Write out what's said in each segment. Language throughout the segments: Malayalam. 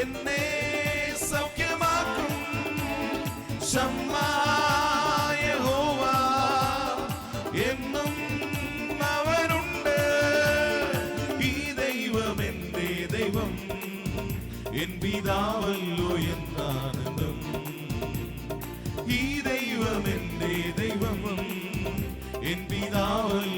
എന്നെ സൗഖ്യമാക്കും. ഷമ്മാ യഹോവ എന്നും അവനുണ്ട്. ഈ ദൈവം എന്റെ ദൈവം എൻ പിതാവല്ലോ എന്നാനന്ദം ഈ ദൈവം എന്റെ ദൈവം എൻ പിതാവല്ലോ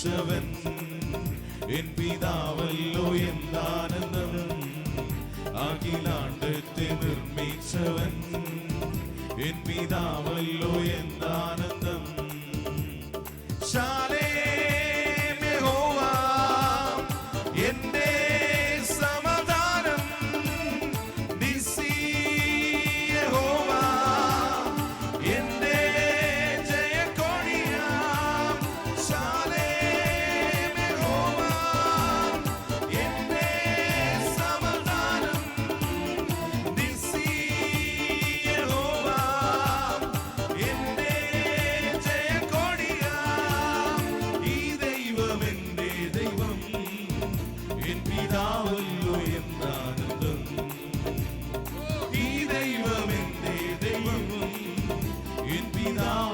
നിർമ്മിച്ചവൻ എൻ പിതാവല്ലോ എന്താനന്ദം. അഖിലാണ്ടത്തെ നിർമ്മിച്ചവൻ. എൻ പിതാവല്ലോ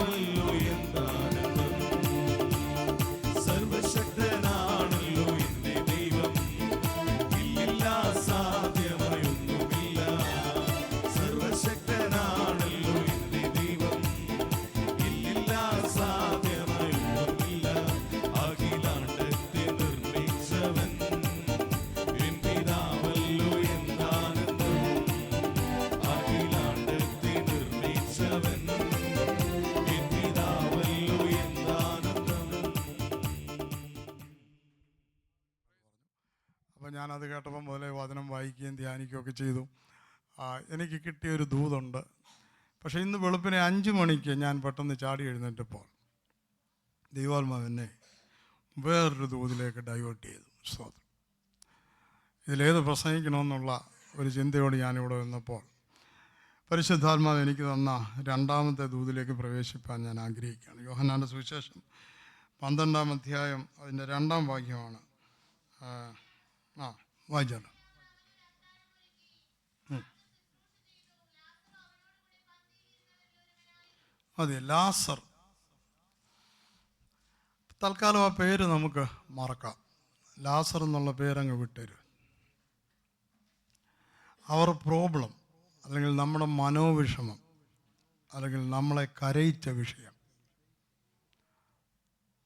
പിതാവല്ലോ അപ്പോൾ കേട്ടപ്പം മുതലേ വചനം വായിക്കുകയും ധ്യാനിക്കുകയും ഒക്കെ ചെയ്തു എനിക്ക് കിട്ടിയൊരു ദൂതുണ്ട്. പക്ഷേ ഇന്ന് വെളുപ്പിനെ അഞ്ച് മണിക്ക് ഞാൻ പെട്ടെന്ന് ചാടി എഴുന്നേറ്റപ്പോൾ ദൈവാത്മാവ് എന്നെ വേറൊരു ദൂതിലേക്ക് ഡൈവേർട്ട് ചെയ്തു. സ്തോത്രം. ഇതിലേത് പ്രസംഗിക്കണമെന്നുള്ള ഒരു ചിന്തയോട് ഞാനിവിടെ വന്നപ്പോൾ പരിശുദ്ധാത്മാവ് എനിക്ക് തന്ന രണ്ടാമത്തെ ദൂതിലേക്ക് പ്രവേശിപ്പാൻ ഞാൻ ആഗ്രഹിക്കുകയാണ്. യോഹന്നാന്റെ സുവിശേഷം പന്ത്രണ്ടാം അധ്യായം അതിന്റെ രണ്ടാം വാക്യമാണ്. ആ, ഉം. അതെ ലാസർ. തൽക്കാലം ആ പേര് നമുക്ക് മറക്കാം. ലാസർ എന്നുള്ള പേരങ്ങ് വിട്ടരും. അവർ പ്രോബ്ലം അല്ലെങ്കിൽ നമ്മുടെ മനോവിഷമം അല്ലെങ്കിൽ നമ്മളെ കരയിച്ച വിഷയം.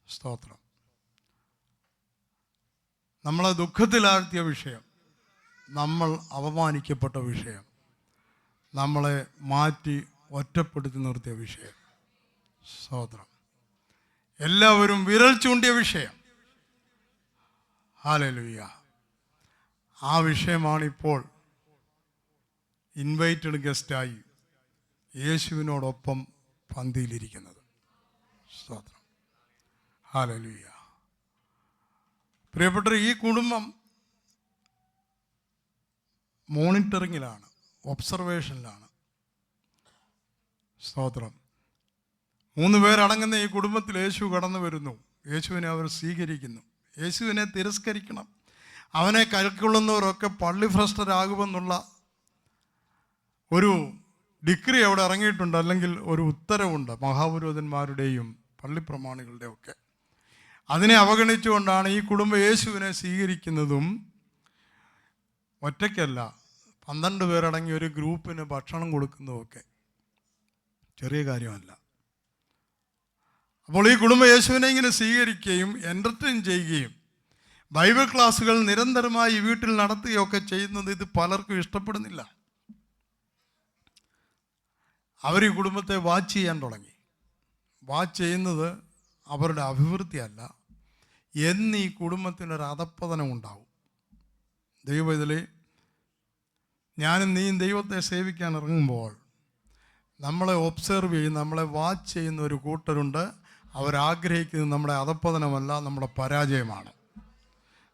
സ്തോത്രം. നമ്മളെ ദുഃഖത്തിലാഴ്ത്തിയ വിഷയം. നമ്മൾ അപമാനിക്കപ്പെട്ട വിഷയം. നമ്മളെ മാറ്റി ഒറ്റപ്പെടുത്തി നിർത്തിയ വിഷയം. സ്വാതന്ത്ര്യം എല്ലാവരും വിരൽ ചൂണ്ടിയ വിഷയം. ഹാലലുയ്യ ആ വിഷയമാണിപ്പോൾ ഇൻവൈറ്റഡ് ഗസ്റ്റായി യേശുവിനോടൊപ്പം പന്തിയിലിരിക്കുന്നത്. സ്തോത്രം ഹാലലുയ്യ പ്രിയപ്പെട്ട ഈ കുടുംബം മോണിറ്ററിങ്ങിലാണ് ഒബ്സർവേഷനിലാണ്. സ്തോത്രം. മൂന്ന് പേരടങ്ങുന്ന ഈ കുടുംബത്തിൽ യേശു കടന്നു വരുന്നു. യേശുവിനെ അവർ സ്വീകരിക്കുന്നു. യേശുവിനെ തിരസ്കരിക്കണം. അവനെ കൽക്കൊള്ളുന്നവരൊക്കെ പള്ളി ഭ്രഷ്ടരാകുമെന്നുള്ള ഒരു ഡിഗ്രി അവിടെ ഇറങ്ങിയിട്ടുണ്ട് അല്ലെങ്കിൽ ഒരു ഉത്തരവുണ്ട് മഹാപുരോധന്മാരുടെയും പള്ളിപ്രമാണികളുടെയും ഒക്കെ അതിനെ അവഗണിച്ചുകൊണ്ടാണ് ഈ കുടുംബ യേശുവിനെ സ്വീകരിക്കുന്നതും ഒറ്റയ്ക്കല്ല. പന്ത്രണ്ട് പേരടങ്ങിയ ഒരു ഗ്രൂപ്പിന് ഭക്ഷണം കൊടുക്കുന്നതുമൊക്കെ ചെറിയ കാര്യമല്ല. അപ്പോൾ ഈ കുടുംബ യേശുവിനെ ഇങ്ങനെ സ്വീകരിക്കുകയും എന്റർടൈൻ ചെയ്യുകയും ബൈബിൾ ക്ലാസ്സുകൾ നിരന്തരമായി വീട്ടിൽ നടത്തുകയൊക്കെ ചെയ്യുന്നത് ഇത് പലർക്കും ഇഷ്ടപ്പെടുന്നില്ല. അവർ ഈ കുടുംബത്തെ വാച്ച് ചെയ്യാൻ തുടങ്ങി. വാച്ച് ചെയ്യുന്നത് അവരുടെ അഭിവൃദ്ധിയല്ല. എന്ന് ഈ കുടുംബത്തിനൊരു അധപ്പതനം ഉണ്ടാവും. ദൈവം ഇതിൽ ഞാനും നീയും ദൈവത്തെ സേവിക്കാൻ ഇറങ്ങുമ്പോൾ നമ്മളെ ഒബ്സർവ് ചെയ്യുന്ന നമ്മളെ വാച്ച് ചെയ്യുന്ന ഒരു കൂട്ടരുണ്ട്. അവരാഗ്രഹിക്കുന്നത് നമ്മുടെ അധപ്പതനമല്ല നമ്മുടെ പരാജയമാണ്.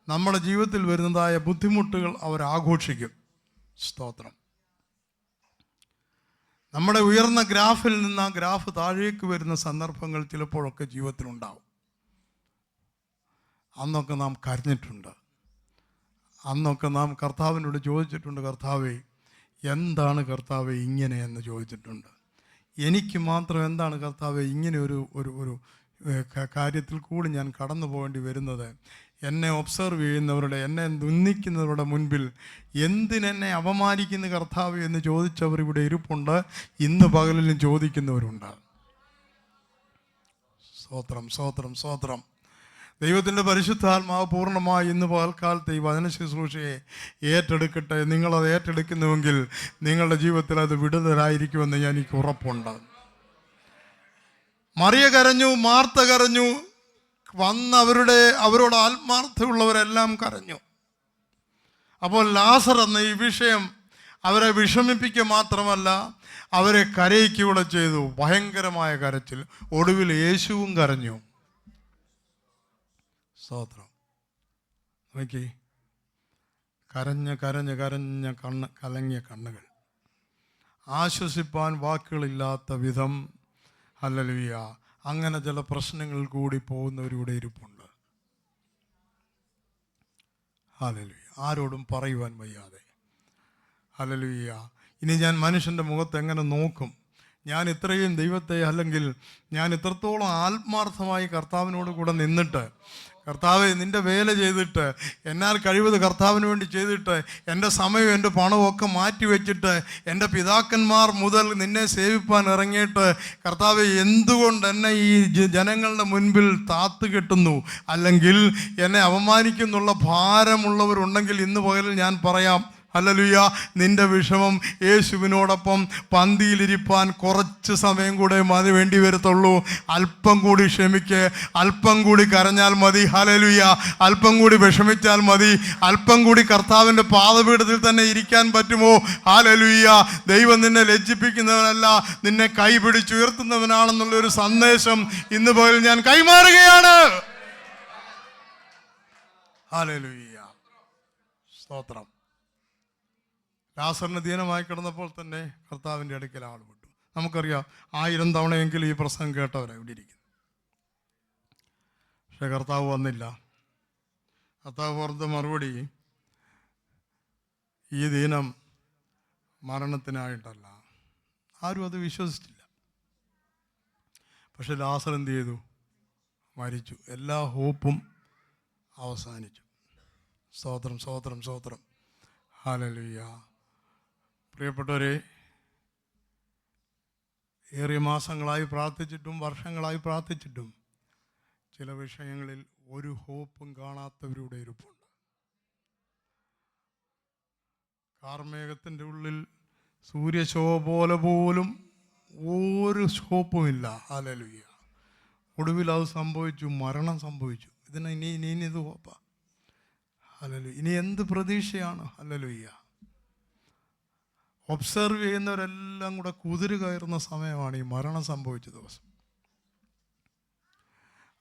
നമ്മുടെ ജീവിതത്തിൽ വരുന്നതായ ബുദ്ധിമുട്ടുകൾ അവരാഘോഷിക്കും. സ്തോത്രം. നമ്മുടെ ഉയർന്ന ഗ്രാഫിൽ നിന്ന് ആ ഗ്രാഫ് താഴേക്ക് വരുന്ന സന്ദർഭങ്ങൾ ചിലപ്പോഴൊക്കെ ജീവിതത്തിലുണ്ടാവും. അന്നൊക്കെ നാം കരഞ്ഞിട്ടുണ്ട്. അന്നൊക്കെ നാം കർത്താവിനോട് ചോദിച്ചിട്ടുണ്ട് കർത്താവെ എന്താണ് കർത്താവ് ഇങ്ങനെ എന്ന് ചോദിച്ചിട്ടുണ്ട്. എനിക്ക് മാത്രം എന്താണ് കർത്താവ് ഇങ്ങനെ ഒരു ഒരു ഒരു കാര്യത്തിൽ കൂടി ഞാൻ കടന്നു പോകേണ്ടി വരുന്നത്? എന്നെ ഒബ്സർവ് ചെയ്യുന്നവരുടെ എന്നെ നിന്ദിക്കുന്നവരുടെ മുൻപിൽ എന്തിനെന്നെ അപമാനിക്കുന്ന കർത്താവ് എന്ന് ചോദിച്ചവർ ഇവിടെ ഇരിപ്പുണ്ട്. ഇന്ന് പകലിലും ചോദിക്കുന്നവരുണ്ട്. സ്വോത്രം സ്വോത്രം സ്തോത്രം. ദൈവത്തിന്റെ പരിശുദ്ധാത്മാവ് പൂർണമായി ഇന്ന് പകൽക്കാലത്ത് ഈ വചന ശുശ്രൂഷയെ ഏറ്റെടുക്കട്ടെ. നിങ്ങളത് ഏറ്റെടുക്കുന്നുവെങ്കിൽ നിങ്ങളുടെ ജീവിതത്തിൽ അത് വിടുതലായിരിക്കുമെന്ന് ഞാൻ എനിക്ക് ഉറപ്പുണ്ട്. മറിയ കരഞ്ഞു മാർത്ത കരഞ്ഞു വന്ന് അവരുടെ ആത്മാർത്ഥമുള്ളവരെല്ലാം കരഞ്ഞു. അപ്പോൾ ലാസർ എന്ന ഈ വിഷയം അവരെ വിഷമിപ്പിക്കുക മാത്രമല്ല അവരെ കരയിക്കൂടെ ചെയ്തു. ഭയങ്കരമായ കരച്ചിൽ. ഒടുവിൽ യേശുവും കരഞ്ഞു. സ്തോത്രം. നോക്കി. കരഞ്ഞ കരഞ്ഞ കരഞ്ഞ കണ്ണ് കലങ്ങിയ കണ്ണുകൾ. ആശ്വസിപ്പാൻ വാക്കുകളില്ലാത്ത വിധം ഹല്ലേലൂയ അങ്ങനെ ചില പ്രശ്നങ്ങൾ കൂടി പോകുന്നവരിവിടെ ഇരിപ്പുണ്ട്. ഹല്ലേലൂയ. ആരോടും പറയുവാൻ വയ്യാതെ. ഹല്ലേലൂയ. ഇനി ഞാൻ മനുഷ്യന്റെ മുഖത്ത് എങ്ങനെ നോക്കും? ഞാൻ ഇത്രയും ദൈവത്തെ അല്ലെങ്കിൽ ഞാൻ ഇത്രത്തോളം ആത്മാർത്ഥമായി കർത്താവിനോട് കൂടെ നിന്നിട്ട് കർത്താവ് നിന്റെ വേല ചെയ്തിട്ട് എന്നാൽ കഴിവത് കർത്താവിന് വേണ്ടി ചെയ്തിട്ട് എന്റെ സമയവും എന്റെ പണവും ഒക്കെ മാറ്റി വെച്ചിട്ട് എന്റെ പിതാക്കന്മാർ മുതൽ നിന്നെ സേവിപ്പാൻ ഇറങ്ങിയിട്ട് കർത്താവ് എന്തുകൊണ്ട് എന്നെ ഈ ജനങ്ങളുടെ മുൻപിൽ താത്ത് കെട്ടുന്നു? അല്ലെങ്കിൽ എന്നെ അവമാനിക്കുന്നുള്ള ഭാരമുള്ളവരുണ്ടെങ്കിൽ ഇന്ന് പകലിൽ ഞാൻ പറയാം ഹല്ലേലൂയ. നിന്റെ വിഷമം യേശുവിനോടൊപ്പം പന്തിയിലിരിപ്പാൻ കുറച്ച് സമയം കൂടെ മതി വേണ്ടി വരത്തുള്ളൂ. അല്പം കൂടി ക്ഷമിക്ക് അല്പം കൂടി കരഞ്ഞാൽ മതി. ഹലലുയ അല്പം കൂടി വിഷമിച്ചാൽ മതി. അല്പം കൂടി കർത്താവിന്റെ പാദപീഠത്തിൽ തന്നെ ഇരിക്കാൻ പറ്റുമോ? ഹാലലുയ്യ ദൈവം നിന്നെ ലജ്ജിപ്പിക്കുന്നവനല്ല നിന്നെ കൈപിടിച്ചുയർത്തുന്നവനാണെന്നുള്ളൊരു സന്ദേശം ഇന്ന് പോലും ഞാൻ കൈമാറുകയാണ്. ഹലലുയ്യ സ്തോത്രം. ലാസറിന് ദീനമായി കിടന്നപ്പോൾ തന്നെ കർത്താവിന്റെ അടുക്കൽ ആൾ വിട്ടു. നമുക്കറിയാം ആയിരം തവണയെങ്കിലും ഈ പ്രസംഗം കേട്ടവരാണ് ഇവിടെ ഇരിക്കുന്നത്. പക്ഷെ കർത്താവ് വന്നില്ല. കർത്താവ് പറഞ്ഞ മറുപടി ഈ ദീനം മരണത്തിനായിട്ടല്ല. ആരും അത് വിശ്വസിച്ചില്ല പക്ഷെ ലാസർ എന്ത് ചെയ്തു? മരിച്ചു. എല്ലാ ഹോപ്പും അവസാനിച്ചു. സ്തോത്രം സ്തോത്രം സ്തോത്രം. ഹാലലുയ്യ പ്രിയപ്പെട്ടവരെ ഏറിയ മാസങ്ങളായി പ്രാർത്ഥിച്ചിട്ടും വർഷങ്ങളായി പ്രാർത്ഥിച്ചിട്ടും ചില വിഷയങ്ങളിൽ ഒരു ഹോപ്പും കാണാത്തവരുടെ ഇരിപ്പുണ്ട്. കാർമേഘത്തിന്റെ ഉള്ളിൽ സൂര്യശോഭ പോലെ പോലും ഒരു ഹോപ്പുമില്ല അലലുയ്യ ഒടുവിൽ അത് സംഭവിച്ചു മരണം സംഭവിച്ചു. ഇതിന് ഇനി ഇനി ഇനി ഇത് ഹോപ്പാ. അലലു ഇനി എന്ത് പ്രതീക്ഷയാണ്? ഹലലുയ്യ ഒബ്സർവ് ചെയ്യുന്നവരെല്ലാം കൂടെ കുതിര് കയറുന്ന സമയമാണ് ഈ മരണം സംഭവിച്ച ദിവസം.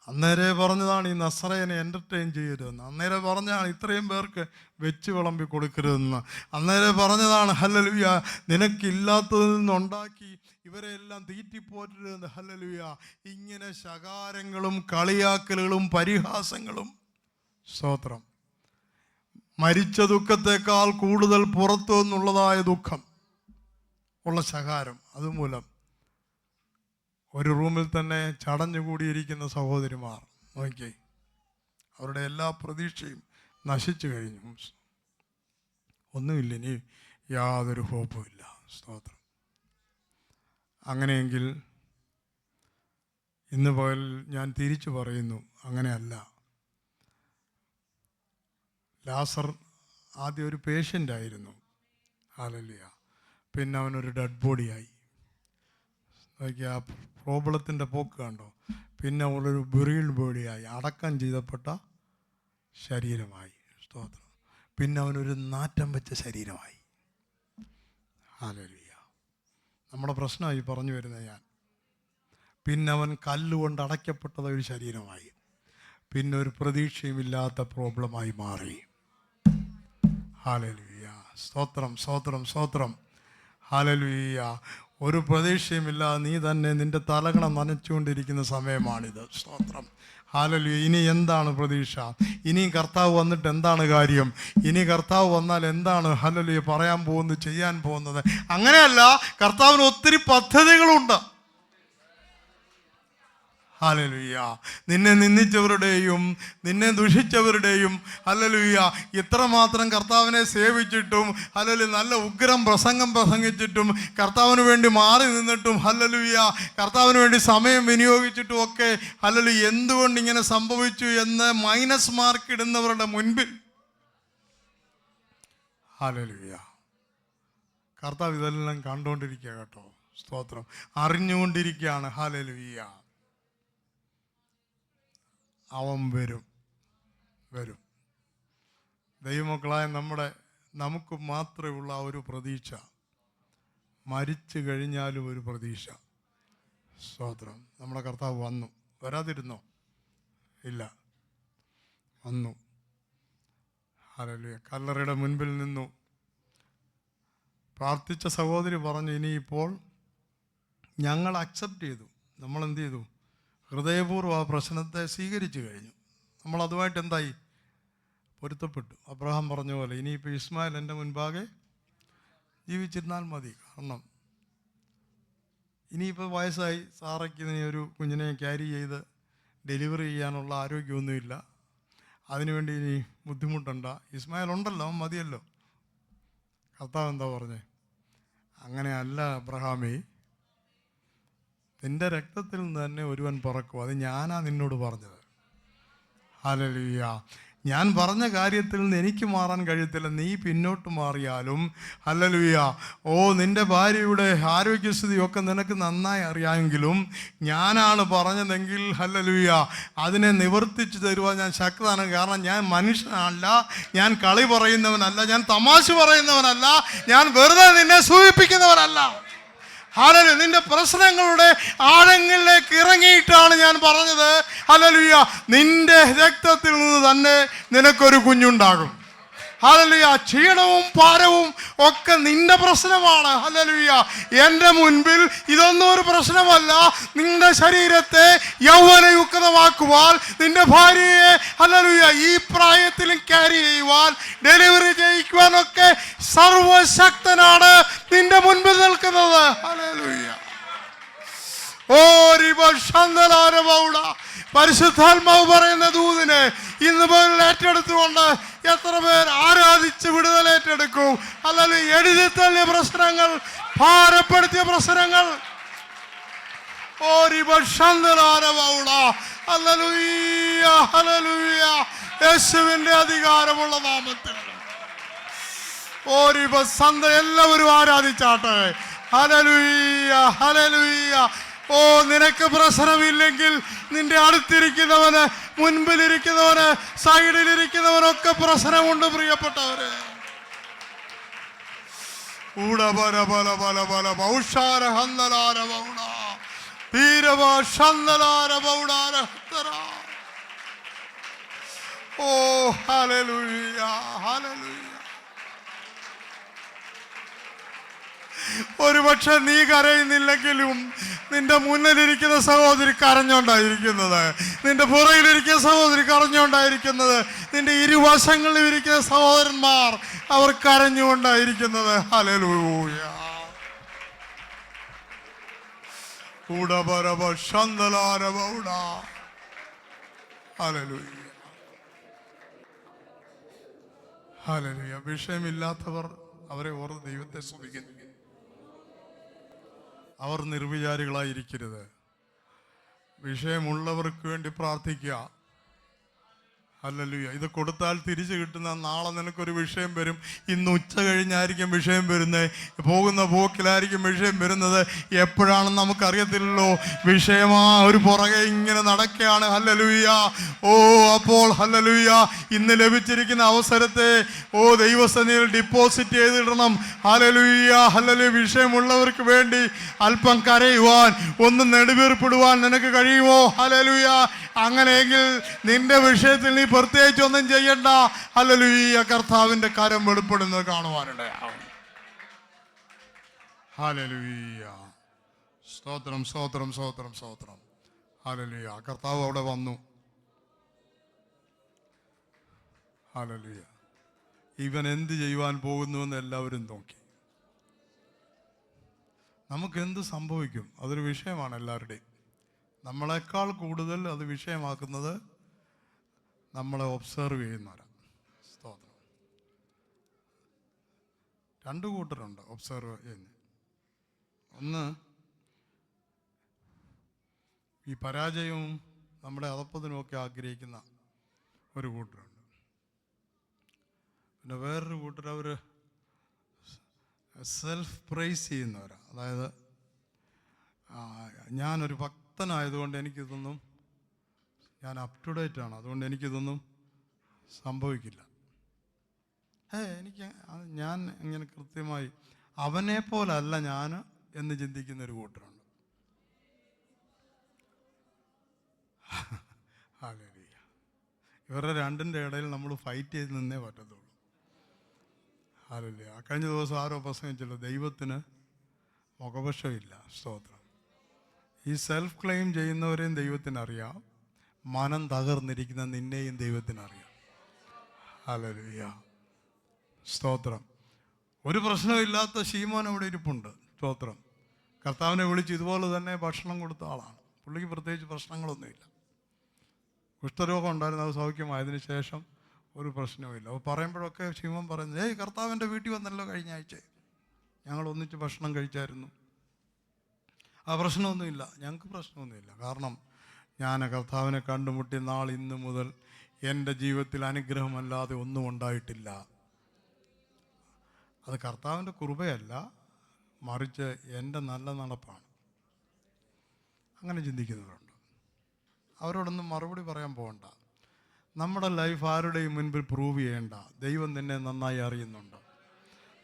അന്നേരെ പറഞ്ഞതാണ് ഈ നസ്രയനെ എന്റർടൈൻ ചെയ്യരുതെന്ന്. അന്നേരെ പറഞ്ഞാണ് ഇത്രയും പേർക്ക് വെച്ച് വിളമ്പി കൊടുക്കരുതെന്ന്. അന്നേരെ പറഞ്ഞതാണ് ഹല്ലലുയ നിനക്കില്ലാത്തതിൽ നിന്നുണ്ടാക്കി ഇവരെ എല്ലാം തീറ്റിപ്പോറ്റരുതെന്ന്. ഹല്ലലുയ ഇങ്ങനെ ശകാരങ്ങളും കളിയാക്കലുകളും പരിഹാസങ്ങളും. സ്തോത്രം. മരിച്ച ദുഃഖത്തെക്കാൾ കൂടുതൽ പുറത്തു നിന്നുള്ളതായ ദുഃഖം. ഉള്ള ശകാരം അതുമൂലം ഒരു റൂമിൽ തന്നെ ചടഞ്ഞു കൂടിയിരിക്കുന്ന സഹോദരിമാർ നോക്കി അവരുടെ എല്ലാ പ്രതീക്ഷയും നശിച്ചു കഴിഞ്ഞു. ഒന്നുമില്ല ഇനി യാതൊരു ഹോപ്പുമില്ല സ്തോത്രം. അങ്ങനെയെങ്കിൽ ഇന്ന് പകൽ ഞാൻ തിരിച്ചു പറയുന്നു അങ്ങനെയല്ല. ലാസർ ആദ്യം ഒരു പേഷ്യന്റായിരുന്നു ആയിരുന്നു. ഹാലല്ലിയ പിന്നെ അവനൊരു ഡെഡ് ബോഡിയായി നോക്കിയാൽ ആ പ്രോബ്ലത്തിന്റെ പോക്ക് കണ്ടോ? പിന്നെ അവളൊരു ബുറിയൽ ബോഡിയായി അടക്കം ചെയ്തപ്പെട്ട ശരീരമായി. സ്തോത്രം. പിന്നെ അവനൊരു നാറ്റം വെച്ച ശരീരമായി. ആലോചിക്കുക നമ്മുടെ പ്രശ്നമായി പറഞ്ഞു വരുന്നത് ഞാൻ. പിന്നെ അവൻ കല്ലുകൊണ്ട് അടയ്ക്കപ്പെട്ടത് ഒരു ശരീരമായി. പിന്നെ ഒരു പ്രതീക്ഷയുമില്ലാത്ത പ്രോബ്ലമായി മാറി. ഹാലലുയ്യ സ്തോത്രം സ്തോത്രം സ്തോത്രം. ഹാലലുയ്യ ഒരു പ്രതീക്ഷയുമില്ല നീ തന്നെ നിന്റെ തലകണം നനച്ചുകൊണ്ടിരിക്കുന്ന സമയമാണിത്. സ്തോത്രം. ഹാലലുയ ഇനി എന്താണ് പ്രതീക്ഷ? ഇനി കർത്താവ് വന്നിട്ട് എന്താണ് കാര്യം? ഇനി കർത്താവ് വന്നാൽ എന്താണ് ഹലലുയ പറയാൻ പോകുന്നത് ചെയ്യാൻ പോകുന്നത്? അങ്ങനെയല്ല കർത്താവിന് ഒത്തിരി പദ്ധതികളുണ്ട്. ഹലലുയ്യ നിന്നെ നിന്ദിച്ചവരുടെയും നിന്നെ ദുഷിച്ചവരുടെയും ഹലലുയ്യ ഇത്രമാത്രം കർത്താവിനെ സേവിച്ചിട്ടും ഹലലു നല്ല ഉഗ്രം പ്രസംഗം പ്രസംഗിച്ചിട്ടും കർത്താവിന് വേണ്ടി മാറി നിന്നിട്ടും ഹലലുയ്യ കർത്താവിന് വേണ്ടി സമയം വിനിയോഗിച്ചിട്ടും ഒക്കെ ഹലലു എന്തുകൊണ്ട് ഇങ്ങനെ സംഭവിച്ചു എന്ന് മൈനസ് മാർക്ക് ഇടുന്നവരുടെ മുൻപിൽ. ഹലലുയ്യ കർത്താവ് ഇതെല്ലാം കണ്ടുകൊണ്ടിരിക്കുക കേട്ടോ. സ്തോത്രം. അറിഞ്ഞുകൊണ്ടിരിക്കുകയാണ്. ഹലലുയ്യ അവൻ വരും. വരും. ദൈവമക്കളായ നമ്മുടെ നമുക്ക് മാത്രമേ ഉള്ള ഒരു പ്രതീക്ഷ. മരിച്ചു കഴിഞ്ഞാലും ഒരു പ്രതീക്ഷ. സ്തോത്രം. നമ്മുടെ കർത്താവ് വന്നു. വരാതിരുന്നോ? ഇല്ല. വന്നു. ഹല്ലേലൂയ. കല്ലറയുടെ മുൻപിൽ നിന്നു. പ്രാർത്ഥിച്ച സഹോദരി പറഞ്ഞു ഇനിയിപ്പോൾ ഞങ്ങൾ അക്സെപ്റ്റ് ചെയ്തു. നമ്മൾ എന്ത് ചെയ്തു? ഹൃദയപൂർവം ആ പ്രശ്നത്തെ സ്വീകരിച്ചു കഴിഞ്ഞു. നമ്മൾ അതുമായിട്ട് എന്തായി? പൊരുത്തപ്പെട്ടു. അബ്രഹാം പറഞ്ഞ പോലെ ഇനിയിപ്പോൾ ഇസ്മായിൽ എന്റെ മുൻപാകെ ജീവിച്ചിരുന്നാൽ മതി. കാരണം ഇനിയിപ്പോൾ വയസ്സായി സാറയ്ക്ക് ഇനി ഒരു കുഞ്ഞിനെ ക്യാരി ചെയ്ത് ഡെലിവറി ചെയ്യാനുള്ള ആരോഗ്യമൊന്നുമില്ല. അതിനുവേണ്ടി ഇനി ബുദ്ധിമുട്ടുണ്ട. ഇസ്മായിൽ ഉണ്ടല്ലോ മതിയല്ലോ. കർത്താവ് എന്താ പറഞ്ഞേ? അങ്ങനെയല്ല അബ്രഹാമേ നിന്റെ രക്തത്തിൽ നിന്ന് തന്നെ ഒരുവൻ പറക്കും. അത് ഞാനാ നിന്നോട് പറഞ്ഞത്. ഹലലിയ ഞാൻ പറഞ്ഞ കാര്യത്തിൽ നിന്ന് എനിക്ക് മാറാൻ കഴിയത്തില്ല. നീ പിന്നോട്ട് മാറിയാലും ഹല്ലേലൂയ. ഓ നിന്റെ ഭാര്യയുടെ ആരോഗ്യസ്ഥിതിയൊക്കെ നിനക്ക് നന്നായി അറിയാമെങ്കിലും ഞാനാണ് പറഞ്ഞതെങ്കിൽ ഹല്ലേലൂയ അതിനെ നിവർത്തിച്ചു തരുവാൻ ഞാൻ ശക്തനാണ്. കാരണം ഞാൻ മനുഷ്യനല്ല ഞാൻ കളി പറയുന്നവനല്ല ഞാൻ തമാശ പറയുന്നവനല്ല ഞാൻ വെറുതെ നിന്നെ സൂചിപ്പിക്കുന്നവനല്ല. ഹലലു നിന്റെ പ്രശ്നങ്ങളുടെ ആഴങ്ങളിലേക്ക് ഇറങ്ങിയിട്ടാണ് ഞാൻ പറഞ്ഞത്. ഹലലുയ്യ നിന്റെ രക്തത്തിൽ നിന്ന് തന്നെ നിനക്കൊരു കുഞ്ഞുണ്ടാകും. ഹലലുയ ക്ഷീണവും ഭാരവും ഒക്കെ നിന്റെ പ്രശ്നമാണ്. ഹലലുയ എന്റെ മുൻപിൽ ഇതൊന്നും ഒരു പ്രശ്നമല്ല. നിന്റെ ശരീരത്തെ യൗവനയുക്തമാക്കുവാൻ നിന്റെ ഭാര്യയെ ഹലലുയ ഈ പ്രായത്തിലും ക്യാരി ചെയ്യുവാൻ ഡെലിവറി ചെയ്യിക്കുവാനൊക്കെ സർവശക്തനാണ് നിന്റെ മുൻപിൽ നിൽക്കുന്നത്. ഹല്ലേലൂയ ഓ റിബഷന്തലാരവൗട പരിശുദ്ധാത്മാവ് പറയുന്ന ദൂതിനെ ഇന്ന് മുതൽ ഏറ്റെടുത്തുകൊണ്ട് എത്ര പേർ ആരാധിച്ച് വിടുതൽ ഏറ്റെടുക്കും? അല്ലെങ്കിൽ എഴുതി തള്ളിയ പ്രശ്നങ്ങൾ ഭാരപ്പെടുത്തിയ പ്രശ്നങ്ങൾ. യേശുവിന്റെ അധികാരമുള്ള നാമത്തിൽ. സന്ത എല്ലാവരും ആരാധിച്ചാട്ടെ? ഹലലുയ്യ ഹലലുയ്യ ഓ നിനക്ക് പ്രശ്നമില്ലെങ്കിൽ നിന്റെ അടുത്തിരിക്കുന്നവന് മുൻപിലിരിക്കുന്നവന് സൈഡിലിരിക്കുന്നവനൊക്കെ പ്രശ്നമുണ്ട് പ്രിയപ്പെട്ടവര്. ഓ ഒരുപക്ഷെ നീ കരയുന്നില്ലെങ്കിലും നിന്റെ മുന്നിലിരിക്കുന്ന സഹോദരി കരഞ്ഞോണ്ടായിരിക്കുന്നത്. നിന്റെ പുറകിലിരിക്കുന്ന സഹോദരി കരഞ്ഞോണ്ടായിരിക്കുന്നത്. നിന്റെ ഇരുവശങ്ങളിൽ ഇരിക്കുന്ന സഹോദരന്മാർ അവർ കരഞ്ഞുകൊണ്ടായിരിക്കുന്നത്. വിഷയമില്ലാത്തവർ അവരെ ഓർത്ത് ദൈവത്തെ സ്തുതിക്കുന്നു അവർ നിർവിചാരികളായിരിക്കരുത്. വിഷയമുള്ളവർക്ക് വേണ്ടി പ്രാർത്ഥിക്കുക. അല്ലല്ലോ ഇത് കൊടുത്താൽ തിരിച്ചു കിട്ടുന്ന നാളെ നിനക്കൊരു വിഷയം വരും. ഇന്ന് ഉച്ച കഴിഞ്ഞായിരിക്കും വിഷയം വരുന്നത് പോകുന്ന പോക്കിലായിരിക്കും വിഷയം വരുന്നത്. എപ്പോഴാണെന്ന് നമുക്കറിയത്തില്ലല്ലോ. വിഷയമാ ഒരു പുറകെ ഇങ്ങനെ നടക്കുകയാണ്. ഹല്ലലുയ്യ ഓ അപ്പോൾ ഹല്ലലുയ്യ ഇന്ന് ലഭിച്ചിരിക്കുന്ന അവസരത്തെ ഓ ദൈവസന്നിധിയിൽ ഡിപ്പോസിറ്റ് ചെയ്തിടണം. ഹലലുയ്യ ഹല്ലലു വിഷയമുള്ളവർക്ക് വേണ്ടി അല്പം കരയുവാൻ ഒന്ന് നെടുവീർപ്പിടുവാൻ നിനക്ക് കഴിയുമോ? ഹലലുയ്യ അങ്ങനെയെങ്കിൽ നിന്റെ വിഷയത്തിൽ നീ പ്രത്യേകിച്ച് ഒന്നും ചെയ്യണ്ട. ഈ കർത്താവിന്റെ കരം വെളിപ്പെടുന്നത് കാണുവാനിടയാവും ഹലലുയ്യ സ്തോത്രം സ്തോത്രം സ്തോത്രം സ്തോത്രം. ഹലലുയ്യ കർത്താവ് അവിടെ വന്നു. ഹലലുയ്യ ഇവൻ എന്ത് ചെയ്യുവാൻ പോകുന്നുവെന്ന് എല്ലാവരും നോക്കി. നമുക്ക് എന്ത് സംഭവിക്കും? അതൊരു വിഷയമാണ് എല്ലാവരുടെയും. നമ്മളെക്കാൾ കൂടുതൽ അത് വിഷയമാക്കുന്നത് നമ്മളെ ഒബ്സർവ് ചെയ്യുന്നവരാണ് സ്തോത്രം. രണ്ട് കൂട്ടരുണ്ട് ഒബ്സർവ് ചെയ്യുന്ന. ഒന്ന് ഈ പരാജയവും നമ്മുടെ അതപ്പതിനും ഒക്കെ ആഗ്രഹിക്കുന്ന ഒരു കൂട്ടരുണ്ട്. പിന്നെ വേറൊരു കൂട്ടർ അവർ സെൽഫ് പ്രൈസ് ചെയ്യുന്നവരാണ് അതായത് ഞാനൊരു ഞാനൊരു ഭക്തനായതുകൊണ്ട് എനിക്കിതൊന്നും ഞാൻ അപ് ടു ഡേറ്റ് ആണ്. അതുകൊണ്ട് എനിക്കിതൊന്നും സംഭവിക്കില്ല. ഏ എനിക്ക് ഞാൻ ഇങ്ങനെ കൃത്യമായി അവനെ പോലല്ല ഞാൻ എന്ന് ചിന്തിക്കുന്ന ഒരു കൂട്ടരുണ്ട്. ഹല്ലേലൂയ. ഇവരുടെ രണ്ടിന്റെ ഇടയിൽ നമ്മൾ ഫൈറ്റ് ചെയ്ത് നിന്നേ പറ്റത്തുള്ളൂ. ഹല്ലേലൂയ. കഴിഞ്ഞ ദിവസം ആരോ പ്രസംഗിച്ചല്ലോ ദൈവത്തിന് മുഖപക്ഷമില്ല സ്തോത്രം. ഈ സെൽഫ് ക്ലെയിം ചെയ്യുന്നവരെയും ദൈവത്തിനറിയാം. മനം തകർന്നിരിക്കുന്ന നിന്നെയും ദൈവത്തിനറിയാം. ഹല്ലേലൂയ സ്തോത്രം. ഒരു പ്രശ്നമില്ലാത്ത ശീമോൻ അവിടെ ഇരിപ്പുണ്ട്. സ്തോത്രം. കർത്താവിനെ വിളിച്ച് ഇതുപോലെ തന്നെ ഭക്ഷണം കൊടുത്ത ആളാണ്. പുള്ളിക്ക് പ്രത്യേകിച്ച് പ്രശ്നങ്ങളൊന്നുമില്ല. കുഷ്ഠരോഗം ഉണ്ടായിരുന്നു അത് സൗഖ്യമായതിനു ശേഷം ഒരു പ്രശ്നവുമില്ല. അപ്പോൾ പറയുമ്പോഴൊക്കെ ശിവൻ പറയുന്നത് ഏയ് കർത്താവിന്റെ വീട്ടിൽ വന്നല്ലോ കഴിഞ്ഞ ആഴ്ച. ഞങ്ങൾ ഒന്നിച്ച് ഭക്ഷണം കഴിച്ചായിരുന്നു. ആ പ്രശ്നമൊന്നുമില്ല. ഞങ്ങൾക്ക് പ്രശ്നമൊന്നുമില്ല. കാരണം ഞാൻ കർത്താവിനെ കണ്ടുമുട്ടിയ നാൾ ഇന്ന് മുതൽ എന്റെ ജീവിതത്തിൽ അനുഗ്രഹമല്ലാതെ ഒന്നും ഉണ്ടായിട്ടില്ല. അത് കർത്താവിന്റെ കുറുപയല്ല മറിച്ച് എന്റെ നല്ല നടപ്പാണ്. അങ്ങനെ ചിന്തിക്കുന്നവരുണ്ട്. അവരോടൊന്നും മറുപടി പറയാൻ പോകണ്ട. നമ്മുടെ ലൈഫ് ആരുടെയും മുൻപിൽ പ്രൂവ് ചെയ്യേണ്ട. ദൈവം നിന്നെ നന്നായി അറിയുന്നുണ്ട്.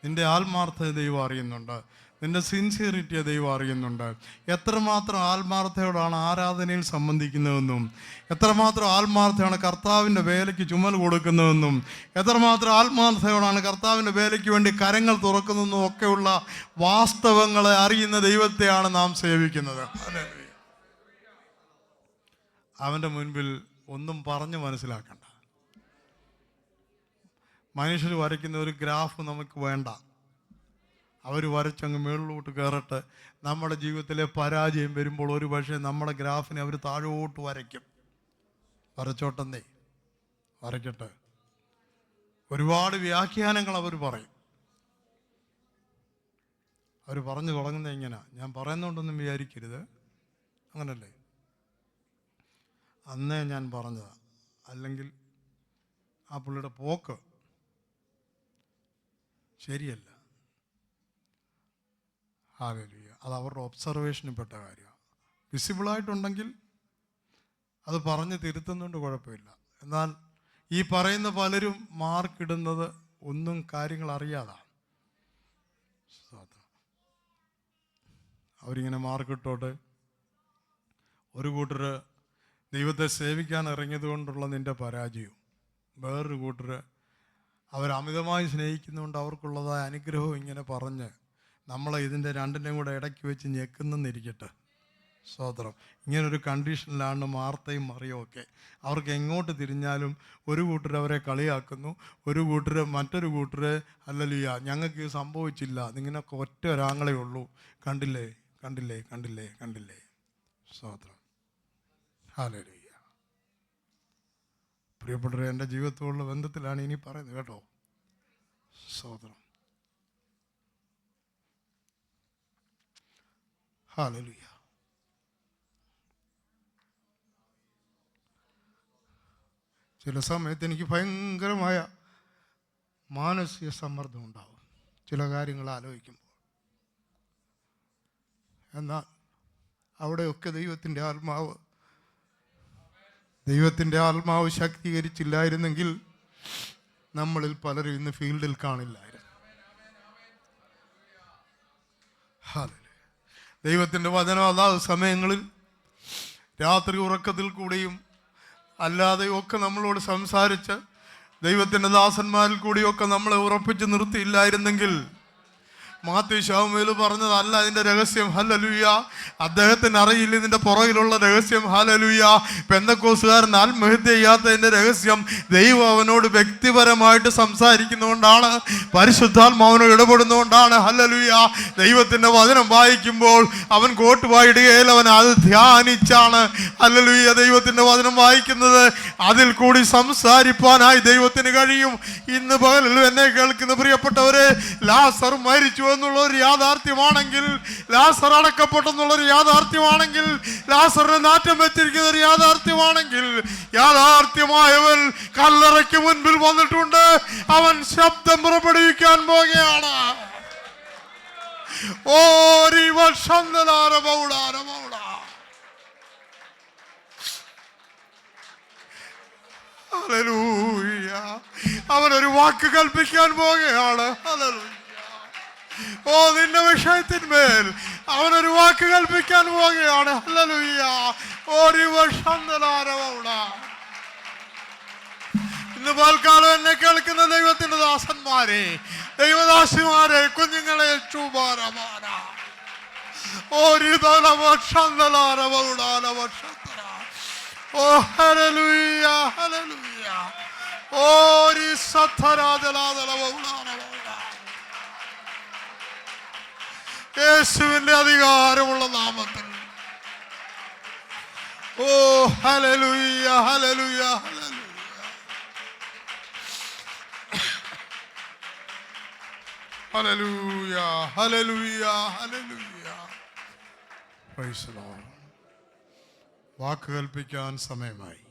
നിന്റെ ആത്മാർത്ഥത ദൈവം അറിയുന്നുണ്ട്. നിന്റെ സിൻസിയറിറ്റിയെ ദൈവം അറിയുന്നുണ്ട്. എത്രമാത്രം ആത്മാർത്ഥയോടാണ് ആരാധനയിൽ സംബന്ധിക്കുന്നതെന്നും എത്രമാത്രം ആത്മാർത്ഥയാണ് കർത്താവിന്റെ വേലയ്ക്ക് ചുമൽ കൊടുക്കുന്നതെന്നും എത്രമാത്രം ആത്മാർത്ഥയോടാണ് കർത്താവിന്റെ വേലയ്ക്ക് വേണ്ടി കരങ്ങൾ തുറക്കുന്നതെന്നും ഒക്കെയുള്ള വാസ്തവങ്ങളെ അറിയുന്ന ദൈവത്തെയാണ് നാം സേവിക്കുന്നത്. അവന്റെ മുൻപിൽ ഒന്നും പറഞ്ഞ് മനസ്സിലാക്കണ്ട. മനുഷ്യർ വരയ്ക്കുന്ന ഒരു ഗ്രാഫ് നമുക്ക് വേണ്ട. അവർ വരച്ചങ്ങ് മുകളിലോട്ട് കയറട്ടെ. നമ്മുടെ ജീവിതത്തിലെ പരാജയം വരുമ്പോൾ ഒരു പക്ഷേ നമ്മുടെ ഗ്രാഫിനെ അവർ താഴോട്ട് വരയ്ക്കും. വരച്ചോട്ടെന്നേ. വരയ്ക്കട്ടെ. ഒരുപാട് വ്യാഖ്യാനങ്ങൾ അവർ പറയും. അവർ പറഞ്ഞു തുടങ്ങുന്നത് എങ്ങനെയാ ഞാൻ പറയുന്നുണ്ടെന്നും വിചാരിക്കരുത്. അങ്ങനല്ലേ? അന്നേ ഞാൻ പറഞ്ഞതാ. അല്ലെങ്കിൽ ആ പുള്ളിയുടെ പോക്ക് ശരിയല്ല. ഹാലലിയ അത് അവരുടെ ഒബ്സർവേഷനിൽ പെട്ട കാര്യമാണ്. വിസിബിളായിട്ടുണ്ടെങ്കിൽ അത് പറഞ്ഞ് തിരുത്തുന്നുണ്ട് കുഴപ്പമില്ല. എന്നാൽ ഈ പറയുന്ന പലരും മാർക്കിടുന്നത് ഒന്നും കാര്യങ്ങൾ അറിയാതാണ്. അവരിങ്ങനെ മാർക്ക് ഇട്ടോട്ടെ ഒരു കൂട്ടർ ദൈവത്തെ സേവിക്കാൻ ഇറങ്ങിയത് കൊണ്ടുള്ള നിന്റെ പരാജയവും വേറൊരു കൂട്ടർ അവരമിതമായി സ്നേഹിക്കുന്നതുകൊണ്ട് അവർക്കുള്ളതായ അനുഗ്രഹവും ഇങ്ങനെ പറഞ്ഞ് നമ്മളെ ഇതിന്റെ രണ്ടിന്റെയും കൂടെ ഇടയ്ക്ക് വെച്ച് ഞെക്കുന്നെന്നിരിക്കട്ടെ. സ്വോത്രം ഇങ്ങനൊരു കണ്ടീഷനിലാണ് മാർത്തയും മറിയുമൊക്കെ അവർക്ക് എങ്ങോട്ട് തിരിഞ്ഞാലും ഒരു കൂട്ടർ അവരെ കളിയാക്കുന്നു ഒരു കൂട്ടർ മറ്റൊരു കൂട്ടർ അല്ലല്ലിയ ഞങ്ങൾക്ക് സംഭവിച്ചില്ല. നിങ്ങനൊക്കെ ഒറ്റ ഒരാങ്ങളേ ഉള്ളൂ. കണ്ടില്ലേ? കണ്ടില്ലേ? കണ്ടില്ലേ? കണ്ടില്ലേ? സ്വോത്രം ഹാലലിയ പ്രിയപ്പെട്ടവരെ എന്റെ ജീവിതത്തോടുള്ള ബന്ധത്തിലാണ് ഇനി പറയുന്നത് കേട്ടോ. സ്വോത്രം ഹാലലിയ ചില സമയത്ത് എനിക്ക് ഭയങ്കരമായ മാനസിക സമ്മർദ്ദം ഉണ്ടാവും ചില കാര്യങ്ങൾ ആലോചിക്കുമ്പോൾ. എന്നാൽ അവിടെയൊക്കെ ദൈവത്തിന്റെ ആത്മാവ് ദൈവത്തിന്റെ ആത്മാവ് ശക്തീകരിച്ചില്ലായിരുന്നെങ്കിൽ നമ്മളിൽ പലരും ഇന്ന് ഫീൽഡിൽ കാണില്ലായിരുന്നു. ഹല്ലേലൂയ. ദൈവത്തിന്റെ വചനം അതാത് സമയങ്ങളിൽ രാത്രി ഉറക്കത്തിൽ കൂടിയും അല്ലാതെയും ഒക്കെ നമ്മളോട് സംസാരിച്ച് ദൈവത്തിന്റെ ദാസന്മാരിൽ കൂടിയൊക്കെ നമ്മളെ ഉറപ്പിച്ച് നിർത്തിയില്ലായിരുന്നെങ്കിൽ മാത്യു ശാമേൽ പറഞ്ഞതല്ല അതിന്റെ രഹസ്യം ഹലലുയ അദ്ദേഹത്തിന് അറിയില്ല ഇതിന്റെ പുറകിലുള്ള രഹസ്യം ഹലലുയ പെന്തക്കോസുകാരൻ ആത്മഹത്യ ചെയ്യാത്തതിന്റെ രഹസ്യം ദൈവം അവനോട് വ്യക്തിപരമായിട്ട് സംസാരിക്കുന്നതുകൊണ്ടാണ് പരിശുദ്ധാത്മാവനോ ഇടപെടുന്നതുകൊണ്ടാണ് ഹലലുയ ദൈവത്തിന്റെ വചനം വായിക്കുമ്പോൾ അവൻ കോട്ട് വായിടുകയിൽ അവൻ അത് ധ്യാനിച്ചാണ് ഹലലുയ ദൈവത്തിന്റെ വചനം വായിക്കുന്നത്. അതിൽ കൂടി സംസാരിപ്പാനായി ദൈവത്തിന് കഴിയും. ഇന്ന് പകലിൽ എന്നെ കേൾക്കുന്ന പ്രിയപ്പെട്ടവരെ ലാസർ മരിച്ചു എന്നുള്ള ഒരു യാഥാർത്ഥ്യമാണെങ്കിൽ ലാസർ അടക്കപ്പെട്ടെന്നുള്ള ഒരു യാഥാർത്ഥ്യമാണെങ്കിൽ ലാസറിന് നാറ്റം വെച്ചിരിക്കുന്ന ഒരു യാഥാർത്ഥ്യമാണെങ്കിൽ യാഥാർത്ഥ്യമായവൻ കല്ലറയ്ക്ക് മുൻപിൽ വന്നിട്ടുണ്ട് അവൻ ശബ്ദം പുറപ്പെടുവിക്കാൻ പോകുകയാണ് ഓരി. അവനൊരു വാക്ക് കൽപ്പിക്കാൻ പോകുകയാണ് ഹല്ലേലൂയ. ഓ നിന്റെ വിഷയത്തിന്മേൽ അവനൊരു വാക്ക് കൽപ്പിക്കാൻ പോവുകയാണ്. ഒരു വർഷം ഇന്ന് പാൽക്കാലം എന്നെ കേൾക്കുന്ന ദൈവത്തിന്റെ ദാസന്മാരെ ദൈവദാസിമാരെ കുഞ്ഞുങ്ങളെ ചൂപാരമാന. ഒരു തലവക്ഷന്തലാരവടാലവക്ഷത്തര ഓ ഹല്ലേലൂയ ഹല്ലേലൂയ ഓരി സത്തരാജലാദലവടാലവടാ യേശുവിന്റെ അധികാരമുള്ള നാമത്തിൽ. ഓ ഹലലുയ ഹലലുയ ഹലലുയ ഹലലുയ ഹലലുയ ഹലലുയ വാക്ക് കൽപ്പിക്കാൻ സമയമായി.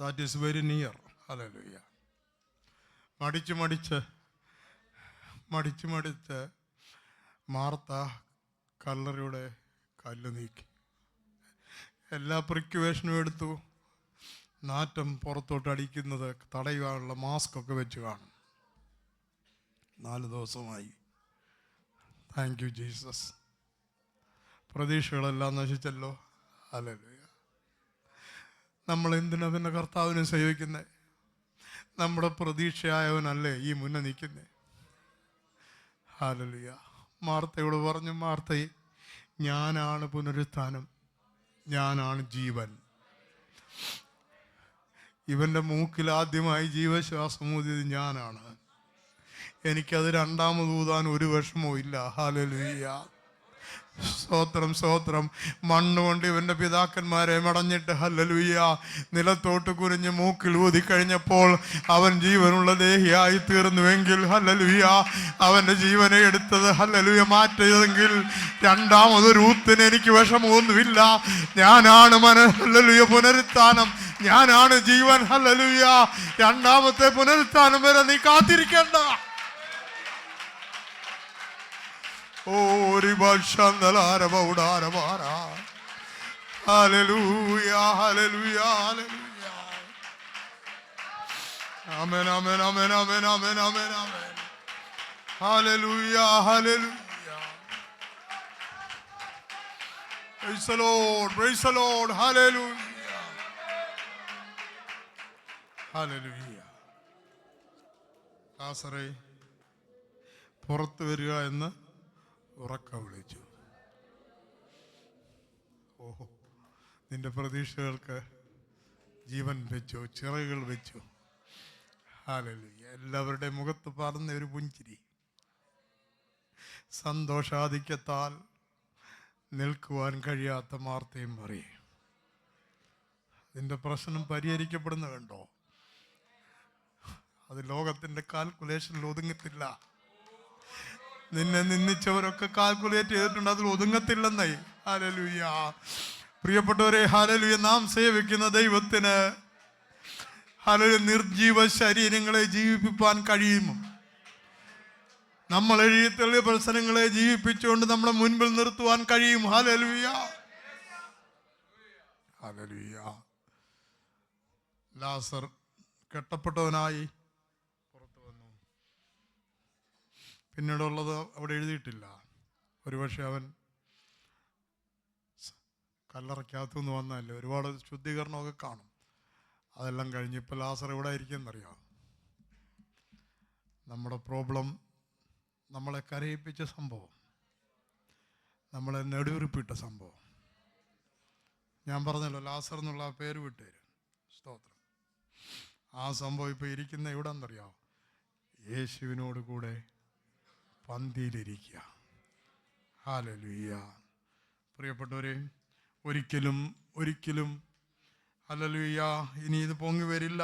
That is very near hallelujah മടിച്ച് മടിച്ച് മടിച്ച് മടിച്ച് മാർത്ത കല്ലറയുടെ കല്ല് നീക്കി. എല്ലാ പ്രിക്യുവേഷനും എടുത്തു. നാറ്റം പുറത്തോട്ട് അടിക്കുന്നത് തടയുവാനുള്ള മാസ്ക് ഒക്കെ വെച്ച് കാണും. നാല് ദിവസമായി. താങ്ക് യു ജീസസ് പ്രതീക്ഷകളെല്ലാം നശിച്ചല്ലോ. അല്ലേ നമ്മൾ എന്തിനാ പിന്നെ കർത്താവിനെ സേവിക്കുന്നത് നമ്മുടെ പ്രതീക്ഷയായവനല്ലേ ഈ മുന്നേ നിൽക്കുന്നേ? ഹാലലുയ മാർത്തയോട് പറഞ്ഞു മാർത്തയെ ഞാനാണ് പുനരുത്ഥാനം. ഞാനാണ് ജീവൻ. ഇവന്റെ മൂക്കിൽ ആദ്യമായി ജീവശ്വാസം ഊതിയത് ഞാനാണ്. എനിക്കത് രണ്ടാമത് ഊതാൻ ഒരു വിഷമവും ഇല്ല ഹാലലുയ്യ സ്തോത്രം സ്തോത്രം. മണ്ണുകൊണ്ട് ഇവന്റെ പിതാക്കന്മാരെ മടഞ്ഞിട്ട് ഹല്ലലുയ്യ നിലത്തോട്ട് കുരിഞ്ഞ് മൂക്കിൽ ഊതിക്കഴിഞ്ഞപ്പോൾ അവൻ ജീവനുള്ള ദേഹിയായി തീർന്നുവെങ്കിൽ ഹല്ലലുയ്യ അവന്റെ ജീവനെ എടുത്തത് ഹല്ലലുയ മാറ്റിയതെങ്കിൽ രണ്ടാമത് രൂത്തിന് എനിക്ക് വിഷമമൊന്നുമില്ല. ഞാനാണ് മന ഹല്ലലുയ പുനരുത്ഥാനം. ഞാനാണ് ജീവൻ ഹല്ലലുയ. രണ്ടാമത്തെ പുനരുത്ഥാനം വരെ നീ കാത്തിരിക്കേണ്ട. ഓരി പുറത്തു വരിക എന്ന് ഉറക്ക വിളിച്ചു. ഓഹോ നിന്റെ പ്രതീക്ഷകൾക്ക് ജീവൻ വെച്ചു ചിറകുകൾ വെച്ചു. ഹാലലു എല്ലാവരുടെ മുഖത്ത് പറന്ന ഒരു പുഞ്ചിരി. സന്തോഷാധിക്യത്താൽ നിൽക്കുവാൻ കഴിയാത്ത മാർത്തയും പറയും. നിന്റെ പ്രശ്നം പരിഹരിക്കപ്പെടുന്ന കണ്ടോ? അത് ലോകത്തിന്റെ കാൽക്കുലേഷനിൽ ഒതുങ്ങത്തില്ല. നിന്നെ നിന്ദിച്ചവരൊക്കെ കാൽക്കുലേറ്റ് ചെയ്തിട്ടുണ്ട്. അതിൽ ഒതുങ്ങത്തില്ലെന്നേ. ഹാലലുയ്യ പ്രിയപ്പെട്ടവരെ ഹാലലുയ നാം സേവിക്കുന്ന ദൈവത്തിന് ഹാലലു നിർജീവ ശരീരങ്ങളെ ജീവിപ്പിക്കാൻ കഴിയുമോ നമ്മൾ എഴുതിയ പ്രശ്നങ്ങളെ ജീവിപ്പിച്ചുകൊണ്ട് നമ്മുടെ മുൻപിൽ നിർത്തുവാൻ കഴിയും. ഹലലുയ ഹലലുയ ലാസർ കെട്ടപ്പെട്ടവനായി പുറത്തു വന്നു പിന്നീടുള്ളത് അവിടെ എഴുതിയിട്ടില്ല. ഒരുപക്ഷെ അവൻ കല്ലറയ്ക്കകത്തുനിന്ന് വന്നതല്ലേ? ഒരുപാട് ശുദ്ധീകരണമൊക്കെ കാണും. അതെല്ലാം കഴിഞ്ഞ് ഇപ്പോൾ ലാസർ എവിടെ ഇരിക്കുന്നറിയാം നമ്മുടെ പ്രോബ്ലം നമ്മളെ കരയിപ്പിച്ച സംഭവം. നമ്മളെ നെടുവിറിപ്പിട്ട സംഭവം. ഞാൻ പറഞ്ഞല്ലോ ലാസർ എന്നുള്ള ആ പേര് വിട്ടുതരും സ്തോത്രം. ആ സംഭവം ഇപ്പോൾ ഇരിക്കുന്ന എവിടെ എന്നറിയാം യേശുവിനോട് കൂടെ പന്തിയിലിരിക്കുക. ഹാലലുയ്യ പ്രിയപ്പെട്ടവരെ ഒരിക്കലും ഒരിക്കലും ഹലലുയ്യ ഇനി ഇത് പൊങ്ങി വരില്ല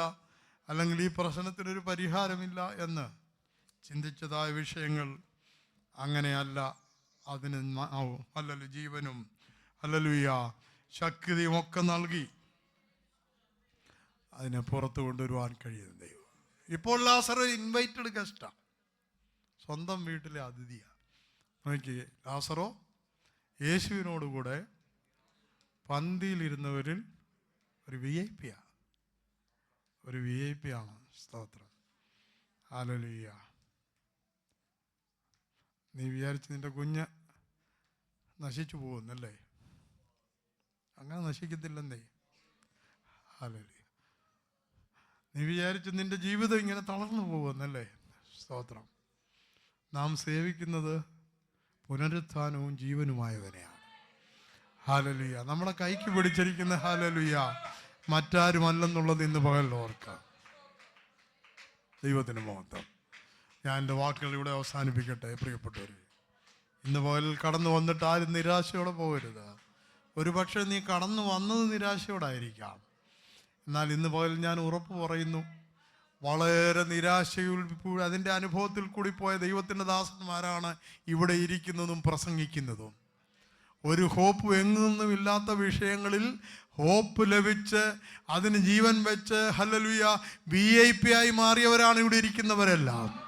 അല്ലെങ്കിൽ ഈ പ്രശ്നത്തിനൊരു പരിഹാരമില്ല എന്ന് ചിന്തിച്ചതായ വിഷയങ്ങൾ അങ്ങനെയല്ല. അതിന് അല്ലല്ലു ജീവനും അല്ലലുയ്യ ശക്തിയും ഒക്കെ നൽകി അതിനെ പുറത്തു കൊണ്ടുവരുവാൻ കഴിയുന്ന ദൈവം. ഇപ്പോൾ ലാസർ ഇൻവൈറ്റഡ് ഗസ്റ്റാണ് സ്വന്തം വീട്ടിലെ അതിഥിയാണ് നോക്കി ലാസറോ യേശുവിനോടുകൂടെ പന്തിയിലിരുന്നവരിൽ ഒരു വി ഐ പി ആണ് ഒരു വി ഐ പി ആണ് സ്തോത്രം. ആലലുയ്യ നീ വിചാരിച്ച് നിന്റെ കുഞ്ഞ് നശിച്ചു പോകുന്നല്ലേ? അങ്ങനെ നശിക്കത്തില്ലെന്നേ. ആലലുയ്യ നീ വിചാരിച്ച് നിന്റെ ജീവിതം ഇങ്ങനെ തളർന്നു പോകുന്നല്ലേ? സ്തോത്രം. നാം സേവിക്കുന്നത് പുനരുത്ഥാനവും ജീവനുമായവനെയാണ്. ഹാലലുയ നമ്മളെ കൈക്ക് പിടിച്ചിരിക്കുന്ന ഹാലലുയ മറ്റാരുമല്ലെന്നുള്ളത് ഇന്ന് പകൽ ഓർക്കാം ദൈവത്തിന് മഹത്വം. ഞാൻ എന്റെ വാക്കുകൾ ഇവിടെ അവസാനിപ്പിക്കട്ടെ പ്രിയപ്പെട്ടവർ ഇന്ന് പകൽ കടന്നു വന്നിട്ട് ആരും നിരാശയോടെ പോകരുത്. ഒരു പക്ഷേ നീ കടന്നു വന്നത് നിരാശയോടായിരിക്കാം. എന്നാൽ ഇന്ന് പകൽ ഞാൻ ഉറപ്പ് പറയുന്നു. വളരെ നിരാശയിൽ അതിന്റെ അനുഭവത്തിൽ കൂടി പോയ ദൈവത്തിന്റെ ദാസന്മാരാണ് ഇവിടെ ഇരിക്കുന്നതും പ്രസംഗിക്കുന്നതും. ഒരു ഹോപ്പ് എങ്ങും ഇല്ലാത്ത വിഷയങ്ങളിൽ ഹോപ്പ് ലഭിച്ച് അതിന് ജീവൻ വെച്ച് ഹലലുയ വി ഐ പി ആയി മാറിയവരാണ് ഇവിടെ ഇരിക്കുന്നവരെല്ലാം.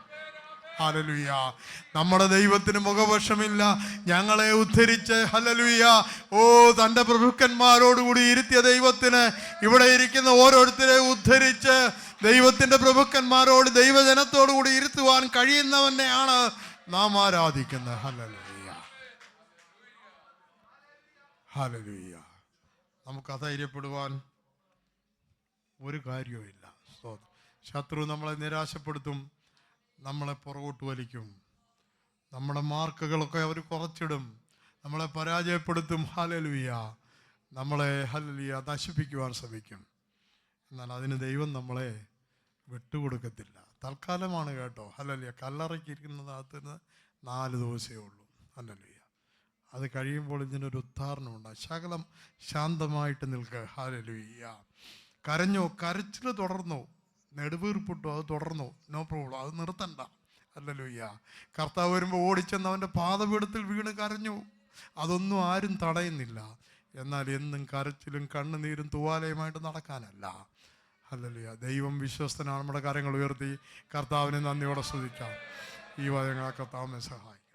ഹലലുയ നമ്മുടെ ദൈവത്തിന് മുഖവശമില്ല. ഞങ്ങളെ ഉദ്ധരിച്ച് ഹലലുയ ഓ തന്റെ പ്രഭുക്കന്മാരോടുകൂടി ഇരുത്തിയ ദൈവത്തിന് ഇവിടെ ഇരിക്കുന്ന ഓരോരുത്തരെ ഉദ്ധരിച്ച് ദൈവത്തിന്റെ പ്രഭുക്കന്മാരോട് ദൈവജനത്തോടു കൂടി ഇരുത്തുവാൻ കഴിയുന്നവനെയാണ് നാം ആരാധിക്കുന്നത്. ഹലലുയ്യ ഹലലുയ്യ നമുക്ക് അധൈര്യപ്പെടുവാൻ ഒരു കാര്യവുമില്ല. ശത്രു നമ്മളെ നിരാശപ്പെടുത്തും നമ്മളെ പുറകോട്ട് വലിക്കും. നമ്മുടെ മാർക്കുകളൊക്കെ അവർ കുറച്ചിടും. നമ്മളെ പരാജയപ്പെടുത്തും. ഹലലുയ്യ നമ്മളെ ഹലലിയ നശിപ്പിക്കുവാൻ ശ്രമിക്കും. എന്നാൽ അതിന് ദൈവം നമ്മളെ വിട്ടുകൊടുക്കത്തില്ല. തൽക്കാലമാണ് കേട്ടോ. ഹലലിയ കല്ലറയ്ക്കിരിക്കുന്നതിനകത്ത് നാല് ദിവസമേ ഉള്ളൂ. ഹലലിയ അത് കഴിയുമ്പോൾ ഇതിനൊരു ഉദ്ധാരണമുണ്ട്. ശകലം ശാന്തമായിട്ട് നിൽക്കുക ഹാലലുയ്യ കരഞ്ഞോ? കരച്ചിൽ തുടർന്നോ. നെടുവീർപ്പിട്ടോ. അത് തുടർന്നോ. നോ പ്രോബ്ലം അത് നിർത്തണ്ട. അല്ലലുയ്യ കർത്താവ് വരുമ്പോൾ ഓടിച്ചെന്ന് അവന്റെ പാതപീഠത്തിൽ വീണ് കരഞ്ഞു. അതൊന്നും ആരും തടയുന്നില്ല. എന്നാൽ എന്നും കരച്ചിലും കണ്ണുനീരും തൂവാലയുമായിട്ട് നടക്കാനല്ല. അല്ലല്ലുയ്യ ദൈവം വിശ്വസ്തനാണ്. നമ്മുടെ കാര്യങ്ങൾ ഉയർത്തി കർത്താവിനെ നന്ദിയോടെ സ്തുതിക്കാം. ഈ വചനങ്ങളെ കർത്താവിനെ സഹായിക്കും.